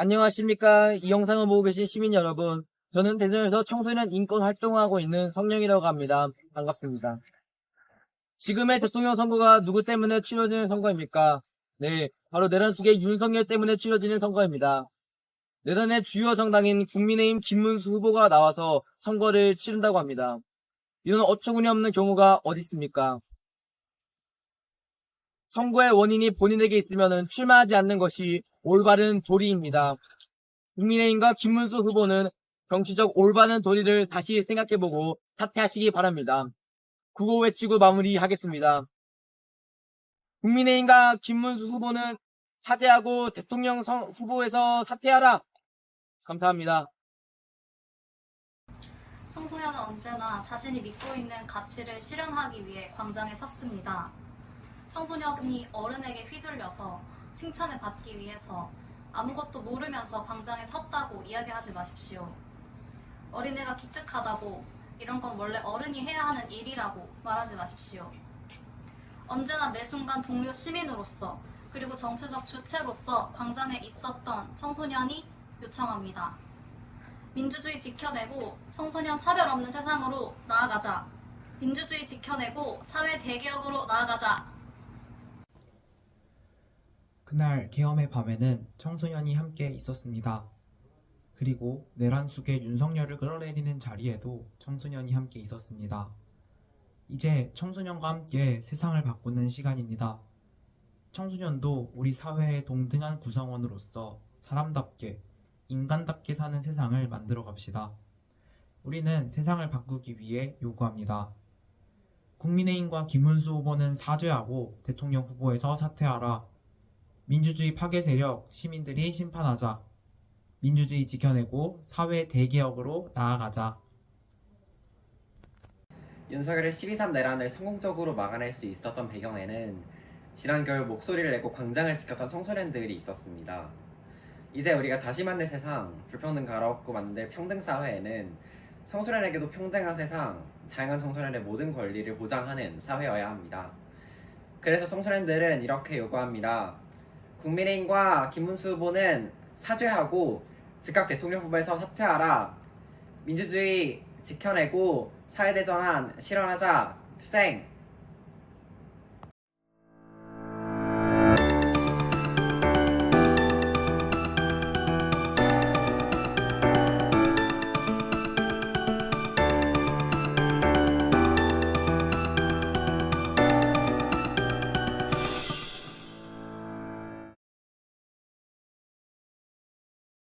안녕하십니까. 이 영상을 보고 계신 시민 여러분. 저는 대전에서 청소년 인권 활동을 하고 있는 성령이라고 합니다. 반갑습니다. 지금의 대통령 선거가 누구 때문에 치러지는 선거입니까? 네, 바로 내란숙의 윤석열 때문에 치러지는 선거입니다. 내란의 주요 정당인 국민의힘 김문수 후보가 나와서 선거를 치른다고 합니다. 이런 어처구니 없는 경우가 어디 있습니까? 선거의 원인이 본인에게 있으면 출마하지 않는 것이 올바른 도리입니다. 국민의힘과 김문수 후보는 정치적 올바른 도리를 다시 생각해보고 사퇴하시기 바랍니다. 구호 외치고 마무리하겠습니다. 국민의힘과 김문수 후보는 사죄하고 대통령 선- 후보에서 사퇴하라. 감사합니다. 청소년은 언제나 자신이 믿고 있는 가치를 실현하기 위해 광장에 섰습니다. 청소년이 어른에게 휘둘려서 칭찬을 받기 위해서 아무것도 모르면서 광장에 섰다고 이야기하지 마십시오. 어린애가 기특하다고 이런 건 원래 어른이 해야 하는 일이라고 말하지 마십시오. 언제나 매 순간 동료 시민으로서 그리고 정치적 주체로서 광장에 있었던 청소년이 요청합니다. 민주주의 지켜내고 청소년 차별 없는 세상으로 나아가자. 민주주의 지켜내고 사회 대개혁으로 나아가자. 그날 계엄의 밤에는 청소년이 함께 있었습니다. 그리고 내란 속에 윤석열을 끌어내리는 자리에도 청소년이 함께 있었습니다. 이제 청소년과 함께 세상을 바꾸는 시간입니다. 청소년도 우리 사회의 동등한 구성원으로서 사람답게, 인간답게 사는 세상을 만들어 갑시다. 우리는 세상을 바꾸기 위해 요구합니다. 국민의힘과 김문수 후보는 사죄하고 대통령 후보에서 사퇴하라. 민주주의 파괴 세력 시민들이 심판하자. 민주주의 지켜내고 사회 대개혁으로 나아가자. 윤석열의 12.3 내란을 성공적으로 막아낼 수 있었던 배경에는 지난 겨울 목소리를 내고 광장을 지켰던 청소년들이 있었습니다. 이제 우리가 다시 만들 세상, 불평등 갈아엎고 만들 평등 사회에는 청소년에게도 평등한 세상, 다양한 청소년의 모든 권리를 보장하는 사회여야 합니다. 그래서 청소년들은 이렇게 요구합니다. 국민의힘과 김문수 후보는 사죄하고 즉각 대통령 후보에서 사퇴하라. 민주주의 지켜내고 사회대전환 실현하자. 투쟁.